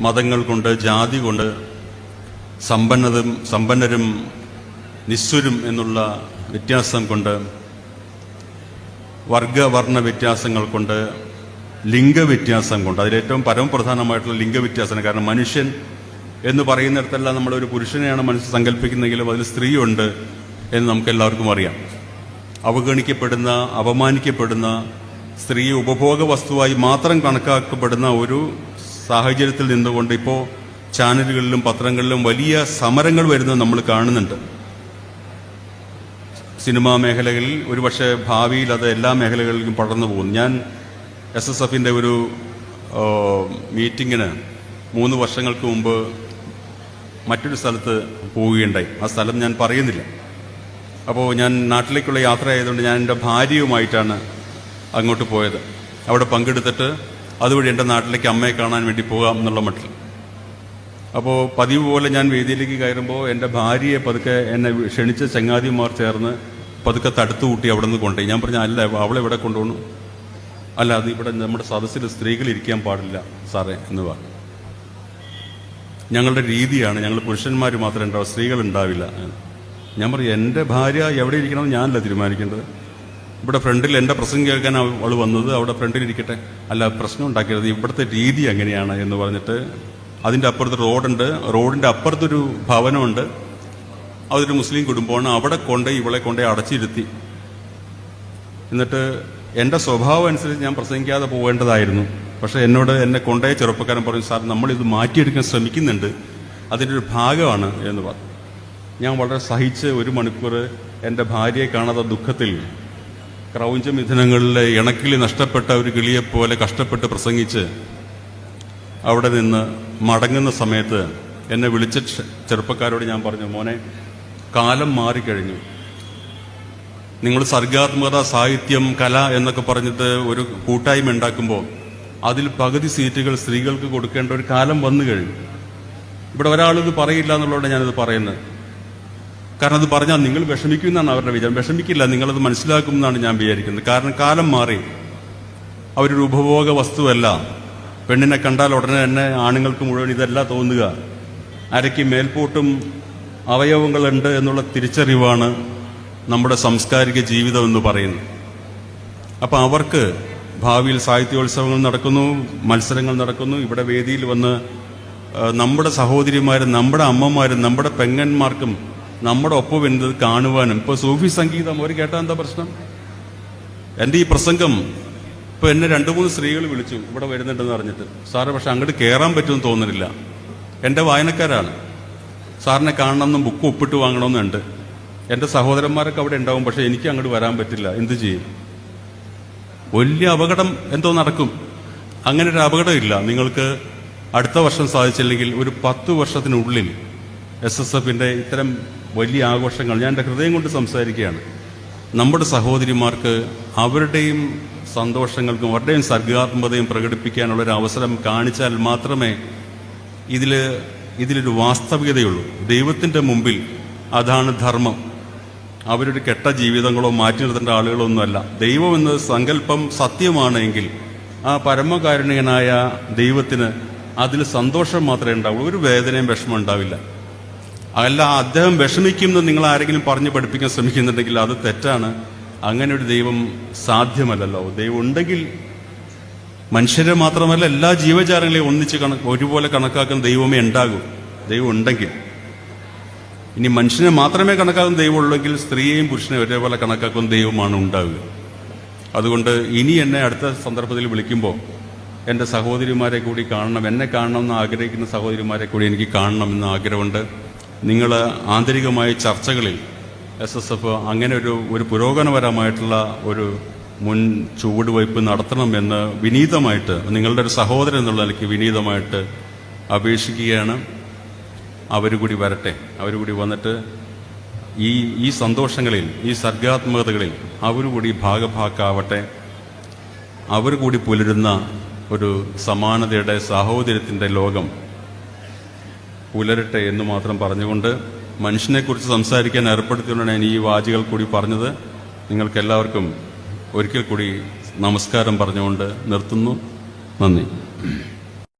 മതങ്ങൾ കൊണ്ട് ജാതി കൊണ്ട് സമ്പന്നതും സമ്പന്നരും നിസ്വരും എന്നുള്ള വ്യത്യാസം കൊണ്ട് വർഗവർണ വ്യത്യാസങ്ങൾ കൊണ്ട് ലിംഗവ്യത്യാസം കൊണ്ട്. അതിലേറ്റവും പരമപ്രധാനമായിട്ടുള്ള ലിംഗവ്യത്യാസമാണ് കാരണം മനുഷ്യൻ എന്ന് പറയുന്നിടത്തെല്ലാം നമ്മളൊരു പുരുഷനെയാണ് മനസ്സ് സങ്കല്പിക്കുന്നെങ്കിലും അതിൽ സ്ത്രീയുണ്ട് എന്ന് നമുക്ക് എല്ലാവർക്കും അറിയാം. അവഗണിക്കപ്പെടുന്ന അപമാനിക്കപ്പെടുന്ന സ്ത്രീ ഉപഭോഗ വസ്തുവായി മാത്രം കണക്കാക്കപ്പെടുന്ന ഒരു സാഹചര്യത്തിൽ നിന്നുകൊണ്ട് ഇപ്പോൾ ചാനലുകളിലും പത്രങ്ങളിലും വലിയ സമരങ്ങൾ വരുന്നത് നമ്മൾ കാണുന്നുണ്ട്. സിനിമാ മേഖലകളിൽ ഒരുപക്ഷെ ഭാവിയിൽ അത് എല്ലാ മേഖലകളിലും പടർന്നു പോകും. ഞാൻ എസ് എസ് എഫിന്റെ ഒരു മീറ്റിങ്ങിന് മൂന്ന് വർഷങ്ങൾക്ക് മുമ്പ് മറ്റൊരു സ്ഥലത്ത് പോവുകയുണ്ടായി. ആ സ്ഥലം ഞാൻ പറയുന്നില്ല. അപ്പോൾ ഞാൻ നാട്ടിലേക്കുള്ള യാത്ര ആയതുകൊണ്ട് ഞാൻ എന്റെ ഭാര്യയുമായിട്ടാണ് അങ്ങോട്ട് പോയത്. അവിടെ പങ്കെടുത്തിട്ട് അതുവഴി എന്റെ നാട്ടിലേക്ക് അമ്മയെ കാണാൻ വേണ്ടി പോകാം എന്നുള്ള മട്ടിൽ. അപ്പോൾ പതിവ് പോലെ ഞാൻ വേദിയിലേക്ക് കയറുമ്പോൾ എന്റെ ഭാര്യയെ പതുക്കെ എന്നെ ക്ഷണിച്ച ചങ്ങാതിമാർ ചേർന്ന് പതുക്കെ തടുത്തു കൂട്ടി അവിടെ നിന്ന് കൊണ്ടുപോയി. ഞാൻ പറഞ്ഞു അല്ല അവളെ ഇവിടെ കൊണ്ടുപോകണു. അല്ല അത് ഇവിടെ നമ്മുടെ സദസ്സിൽ സ്ത്രീകൾ ഇരിക്കാൻ പാടില്ല സാറേ എന്ന് പറഞ്ഞു. ഞങ്ങളുടെ രീതിയാണ് ഞങ്ങൾ പുരുഷന്മാർ മാത്രമേ ഉണ്ടാവും സ്ത്രീകൾ ഉണ്ടാവില്ല. ഞാൻ പറയും എന്റെ ഭാര്യ എവിടെ ഇരിക്കണമെന്ന് ഞാനല്ല തീരുമാനിക്കേണ്ടത്. ഇവിടെ ഫ്രണ്ടിൽ എന്റെ പ്രസംഗം കേൾക്കാൻ അവ- അവൾ വന്നത് അവിടെ ഫ്രണ്ടിൽ ഇരിക്കട്ടെ. അല്ല പ്രശ്നം ഉണ്ടാക്കരുത്. ഇവിടുത്തെ രീതി എങ്ങനെയാണ് എന്ന് പറഞ്ഞിട്ട് അതിന്റെ അപ്പുറത്ത് റോഡുണ്ട്. റോഡിന്റെ അപ്പുറത്തൊരു ഭവനമുണ്ട്. അതൊരു മുസ്ലിം കുടുംബമാണ്. അവിടെ കൊണ്ട് ഇവളെ കൊണ്ട് അടച്ചിരുത്തി. എന്നിട്ട് എന്റെ സ്വഭാവം അനുസരിച്ച് ഞാൻ പ്രസംഗിക്കാതെ പോകേണ്ടതായിരുന്നു. പക്ഷേ എന്നോട് എന്നെ കൊണ്ടേ ചെറുപ്പക്കാരൻ പറഞ്ഞു സാർ നമ്മളിത് മാറ്റിയെടുക്കാൻ ശ്രമിക്കുന്നുണ്ട്. അതിന്റെ ഒരു ഭാഗമാണ് എന്ന് പറഞ്ഞു. ഞാൻ വളരെ സഹിച്ച് ഒരു മണിക്കൂർ എന്റെ ഭാര്യയെ കാണാത്ത ദുഃഖത്തിൽ ക്രൗഞ്ച മിഥുനങ്ങളിലെ ഇണക്കിളി നഷ്ടപ്പെട്ട ഒരു കിളിയെപ്പോലെ കഷ്ടപ്പെട്ട് പ്രസംഗിച്ച് അവിടെ നിന്ന് മടങ്ങുന്ന സമയത്ത് എന്നെ വിളിച്ച ചെറുപ്പക്കാരോട് ഞാൻ പറഞ്ഞു മോനെ കാലം മാറിക്കഴിഞ്ഞു. നിങ്ങൾ സർഗാത്മകത സാഹിത്യം കല എന്നൊക്കെ പറഞ്ഞിട്ട് ഒരു കൂട്ടായ്മ ഉണ്ടാക്കുമ്പോൾ അതിൽ പകുതി സീറ്റുകൾ സ്ത്രീകൾക്ക് കൊടുക്കേണ്ട ഒരു കാലം വന്നു കഴിഞ്ഞു. ഇവിടെ ഒരാളിത് പറയില്ല എന്നുള്ളതുകൊണ്ട് ഞാനിത് പറയുന്നത്. കാരണം അത് പറഞ്ഞാൽ നിങ്ങൾ വിഷമിക്കുമെന്നാണ് അവരുടെ വിചാരം. വിഷമിക്കില്ല നിങ്ങളത് മനസ്സിലാക്കുമെന്നാണ് ഞാൻ വിചാരിക്കുന്നത്. കാരണം കാലം മാറി. അവരൊരു ഉപഭോഗ വസ്തുവല്ല. പെണ്ണിനെ കണ്ടാൽ ഉടനെ തന്നെ ആണുങ്ങൾക്ക് മുഴുവൻ ഇതല്ല തോന്നുക. അരയ്ക്ക് മേൽപോട്ടും അവയവങ്ങളുണ്ട് എന്നുള്ള തിരിച്ചറിവാണ് നമ്മുടെ സാംസ്കാരിക ജീവിതം എന്ന് പറയുന്നത്. അപ്പം അവർക്ക് ഭാവിയിൽ സാഹിത്യോത്സവങ്ങൾ നടക്കുന്നു മത്സരങ്ങൾ നടക്കുന്നു. ഇവിടെ വേദിയിൽ വന്ന് നമ്മുടെ സഹോദരിമാരും നമ്മുടെ അമ്മമാരും നമ്മുടെ പെങ്ങന്മാർക്കും നമ്മുടെ ഒപ്പം വരുന്നത് കാണുവാനും. ഇപ്പോൾ സൂഫി സംഗീതം അവർ കേട്ടാൽ എന്താ പ്രശ്നം? എന്റെ ഈ പ്രസംഗം ഇപ്പൊ എന്നെ രണ്ടു മൂന്ന് സ്ത്രീകൾ വിളിച്ചു ഇവിടെ വരുന്നുണ്ടെന്ന് അറിഞ്ഞിട്ട്. സാറ് പക്ഷെ അങ്ങോട്ട് കയറാൻ പറ്റുമെന്ന് തോന്നുന്നില്ല. എന്റെ വായനക്കാരാണ്. സാറിനെ കാണണമെന്നും ബുക്ക് ഒപ്പിട്ട് വാങ്ങണമെന്നുണ്ട്. എന്റെ സഹോദരന്മാരൊക്കെ അവിടെ ഉണ്ടാവും പക്ഷെ എനിക്ക് അങ്ങോട്ട് വരാൻ പറ്റില്ല. എന്ത് ചെയ്യും? വലിയ അപകടം എന്തോ നടക്കും. അങ്ങനെ ഒരു അപകടമില്ല. നിങ്ങൾക്ക് അടുത്ത വർഷം സാധിച്ചില്ലെങ്കിൽ ഒരു പത്ത് വർഷത്തിനുള്ളിൽ എസ് എസ് എഫിന്റെ ഇത്തരം വലിയ ആഘോഷങ്ങൾ ഞാൻ എന്റെ ഹൃദയം കൊണ്ട് സംസാരിക്കുകയാണ്. നമ്മുടെ സഹോദരിമാർക്ക് അവരുടെയും സന്തോഷങ്ങൾക്കും അവരുടെയും സർഗാത്മകതയും പ്രകടിപ്പിക്കാനുള്ള ഒരു അവസരം കാണിച്ചാൽ മാത്രമേ ഇതിൽ ഇതിലൊരു വാസ്തവികതയുള്ളൂ. ദൈവത്തിന്റെ മുമ്പിൽ അതാണ് ധർമ്മം. അവരുടെ കെട്ട ജീവിതങ്ങളോ മാറ്റി നിർത്തേണ്ട ആളുകളോ ഒന്നുമല്ല ദൈവം എന്ന സങ്കല്പം സത്യമാണെങ്കിൽ ആ പരമകാരുണികനായ ദൈവത്തിന് അതിൽ സന്തോഷം മാത്രമേ ഉണ്ടാവുള്ളൂ. ഒരു വേദനയും വിഷമം ഉണ്ടാവില്ല. അല്ല അദ്ദേഹം വിഷമിക്കുമെന്ന് നിങ്ങൾ ആരെങ്കിലും പറഞ്ഞു പഠിപ്പിക്കാൻ ശ്രമിക്കുന്നുണ്ടെങ്കിൽ അത് തെറ്റാണ്. അങ്ങനെ ഒരു ദൈവം സാധ്യമല്ലല്ലോ. ദൈവം ഉണ്ടെങ്കിൽ മനുഷ്യരെ മാത്രമല്ല എല്ലാ ജീവജാലങ്ങളെയും ഒന്നിച്ച് കണക്ക് ഒരുപോലെ കണക്കാക്കുന്ന ദൈവമേ ഉണ്ടാകൂ. ദൈവം ഉണ്ടെങ്കിൽ. ഇനി മനുഷ്യനെ മാത്രമേ കണക്കാക്കുന്ന ദൈവമുള്ളെങ്കിൽ സ്ത്രീയെയും പുരുഷനെയും ഒരേപോലെ കണക്കാക്കുന്ന ദൈവമാണ് ഉണ്ടാവുക. അതുകൊണ്ട് ഇനി എന്നെ അടുത്ത സന്ദർഭത്തിൽ വിളിക്കുമ്പോൾ എന്റെ സഹോദരിമാരെ കൂടി കാണണം എന്നെ കാണണം എന്ന് ആഗ്രഹിക്കുന്ന സഹോദരിമാരെ കൂടി എനിക്ക് കാണണം കാണണമെന്ന് ആഗ്രഹമുണ്ട്. നിങ്ങൾ ആന്തരികമായ ചർച്ചകളിൽ എസ് എസ് എഫ് അങ്ങനെ ഒരു ഒരു പുരോഗമനപരമായിട്ടുള്ള ഒരു മുൻ ചുവടുവയ്പ് നടത്തണമെന്ന് വിനീതമായിട്ട് നിങ്ങളുടെ ഒരു സഹോദരൻ എന്നുള്ള നിലയ്ക്ക് വിനീതമായിട്ട് അപേക്ഷിക്കുകയാണ്. അവർ കൂടി വരട്ടെ. അവർ കൂടി വന്നിട്ട് ഈ ഈ സന്തോഷങ്ങളിൽ ഈ സർഗാത്മകതകളിൽ അവർ കൂടി ഭാഗഭാക്കാവട്ടെ. അവർ കൂടി പുലരുന്ന ഒരു സമാനതയുടെ സാഹോദര്യത്തിന്റെ ലോകം പുലരട്ടെ എന്ന് മാത്രം പറഞ്ഞുകൊണ്ട് മനുഷ്യനെക്കുറിച്ച് സംസാരിക്കാൻ ഏർപ്പെടുത്തിക്കൊണ്ടാണ് ഞാൻ ഈ വാചികൾ കൂടി പറഞ്ഞത്. നിങ്ങൾക്കെല്ലാവർക്കും ഒരിക്കൽ കൂടി നമസ്കാരം പറഞ്ഞുകൊണ്ട് നിർത്തുന്നു. നന്ദി.